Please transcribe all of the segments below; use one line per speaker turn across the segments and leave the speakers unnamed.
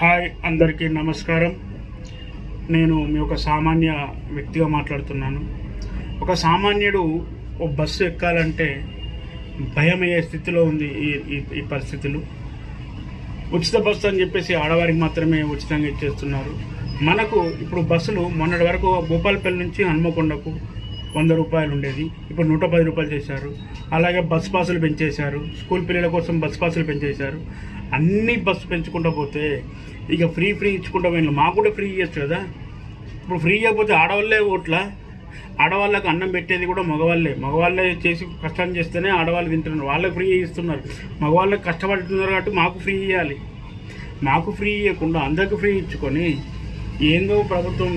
Hi అందరికీ నమస్కారం. నేను మీ ఒక సామాన్య వ్యక్తిగా మాట్లాడుతున్నాను. ఒక సామాన్యుడు ఓ బస్సు ఎక్కాలంటే భయమయ్యే స్థితిలో ఉంది ఈ ఈ పరిస్థితులు. ఉచిత బస్సు అని చెప్పేసి ఆడవారికి మాత్రమే ఉచితంగా ఇచ్చేస్తున్నారు. మనకు ఇప్పుడు బస్సులు మొన్నటి వరకు భూపాలపల్లి నుంచి హనుమకొండకు వంద రూపాయలు ఉండేది. ఇప్పుడు నూట పది రూపాయలు చేశారు. అలాగే బస్ పాసులు పెంచేశారు. స్కూల్ పిల్లల కోసం బస్ పాసులు పెంచేశారు. అన్ని బస్సు పెంచుకుంటూ పోతే ఇక ఫ్రీ ఫ్రీ ఇచ్చుకుంటా పోయిన మాకు కూడా ఫ్రీ ఇవ్వచ్చు కదా. ఇప్పుడు ఫ్రీ ఇవ్వకపోతే ఆడవాళ్ళే ఓట్ల. ఆడవాళ్ళకి అన్నం పెట్టేది కూడా మగవాళ్ళే. మగవాళ్ళే చేసి కష్టం చేస్తేనే ఆడవాళ్ళు తింటున్నారు. వాళ్ళకి ఫ్రీ ఇస్తున్నారు. మగవాళ్ళకి కష్టపడుతున్నారు కాబట్టి మాకు ఫ్రీ ఇవ్వాలి మాకు ఫ్రీ ఇవ్వకుండా అందరికి ఫ్రీ ఇచ్చుకొని ఏందో ప్రభుత్వం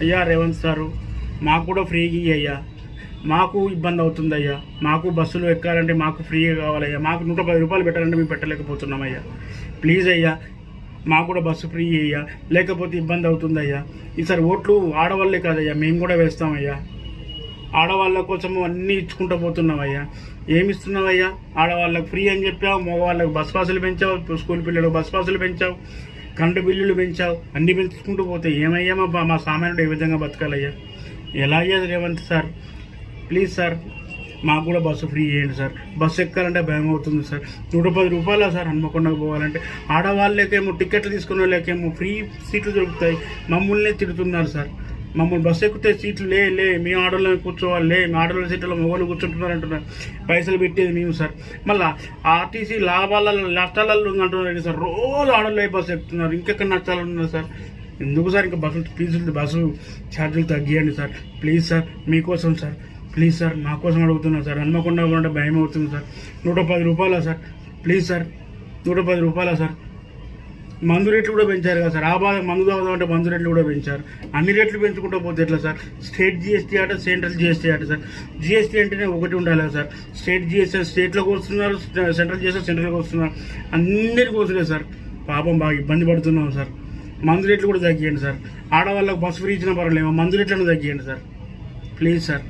అయ్యా రేవంత్ సారు మాకు కూడా ఫ్రీగా అయ్యా మాకు ఇబ్బంది అవుతుంది అయ్యా మాకు బస్సులు ఎక్కాలంటే మాకు ఫ్రీగా కావాలయ్యా. మాకు నూట పది రూపాయలు పెట్టాలంటే మేము పెట్టలేకపోతున్నాం అయ్యా ప్లీజ్ అయ్యా మాకు కూడా బస్సు ఫ్రీ అయ్యా లేకపోతే ఇబ్బంది అవుతుందయ్యా. ఈసారి ఓట్లు ఆడవాళ్ళే కాదయ్యా మేము కూడా వేస్తామయ్యా. ఆడవాళ్ళ కోసం అన్నీ ఇచ్చుకుంటూ పోతున్నామయ్యా. ఏమి ఇస్తున్నావయ్యా ఆడవాళ్ళకి ఫ్రీ అని చెప్పావు మగవాళ్ళకి బస్ పాసులు పెంచావు స్కూల్ పిల్లలకు బస్ పాసులు పెంచావు కరెంటు బిల్లులు పెంచావు అన్నీ పెంచుకుంటూ పోతే ఏమయ్యా మా మా సామాన్యుడు ఏ విధంగా బతకాలయ్యా? ఎలా అయ్యా రేవంత్ సార్ ప్లీజ్ సార్ మాకు కూడా బస్సు ఫ్రీ చేయండి సార్ బస్సు ఎక్కాలంటే భయం అవుతుంది సార్ నూట పది రూపాయల సార్ హన్మకొండకు పోవాలంటే. ఆడవాళ్ళకేమో టికెట్లు తీసుకున్న వాళ్ళకేమో ఫ్రీ సీట్లు దొరుకుతాయి. మమ్మల్ని తిడుతున్నారు సార్ మమ్మల్ని బస్సు ఎక్కితే సీట్లు లే లే మీ ఆడోళ్ళని కూర్చోవాలి లే మీ ఆటోలో సీట్లలో మొగలు కూర్చుంటున్నారు అంటున్నారు. పైసలు పెట్టేది మేము సార్ మళ్ళీ ఆర్టీసీ లాభాల నష్టాలలో అంటున్నారు సార్ రోజు ఆడోళ్ళు బస్సు ఎక్కుతున్నారు. ఇంకెక్కడ నష్టాలు ఉన్నారు సార్ ఎందుకు సార్? ఇంకా బస్సు ఫీజులు బస్సు ఛార్జీలు తగ్గియండి సార్. ప్లీజ్ సార్ మీకోసం సార్. ప్లీజ్ సార్ మా కోసం అడుగుతున్నా సార్. హన్మకొండ ఉంటే భయం అవుతుంది సార్. నూట పది రూపాయలా సార్? ప్లీజ్ సార్ నూట పది రూపాయలా సార్? మందు రేట్లు కూడా పెంచారు కదా సార్. ఆ బాధ మందు తాగుదామంటే మందు రేట్లు కూడా పెంచారు. అన్ని రేట్లు పెంచుకుంటూ పోతే ఎట్లా సార్? స్టేట్ జిఎస్టీ అట సెంట్రల్ జిఎస్టీ అట సార్. జిఎస్టీ అంటేనే ఒకటి ఉండాలి కదా సార్. స్టేట్ జిఎస్టీ స్టేట్లోకి వస్తున్నారు సెంట్రల్ జిఎస్టీ సెంట్రల్కి వస్తున్నారు అందరికీ వస్తున్నాయి సార్. పాపం బాగా ఇబ్బంది పడుతున్నాం సార్. మందు రేట్లు కూడా తగ్గియండి సార్. ఆడవాళ్ళకి బస్సు ఫ్రీ ఇచ్చిన పర్వాలేదు మందు రేట్లను తగ్గియండి సార్. Please sir.